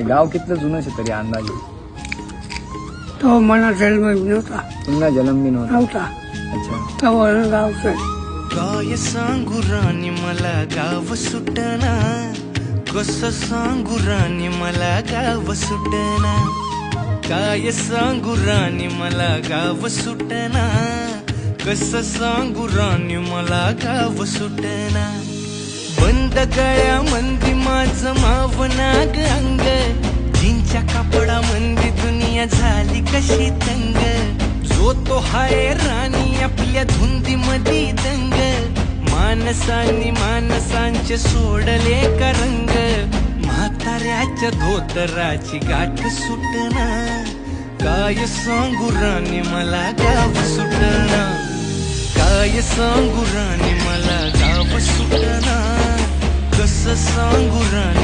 हे गाव कितलं जुनं शे तरी अंदाजे? तो मना जन्म नव्हता. पुन्हा जन्म बी नव्हता. नव्हता. अच्छा. तो गावचं काय सांगू राणी मला गाव सुटना कस सांगू राणी मला गाव सुटना काय सांगू राणी मला गाव सुटना कस सांगू राणी मला गाव सुटना बंद गळ्या मंदी माझ मावनाग अंग दुनिया झाली कशी तंग? जो तो हाय राणी आपल्या धुंदी मधी दंग. माणसांनी माणसांचे सोडले का रंग? म्हाताऱ्याच्या धोतराची गाठ सुटना काय सांगू राणी मला गाव सुटना काय सांगू राणी मला गाव सुटना कस सांगू राणी?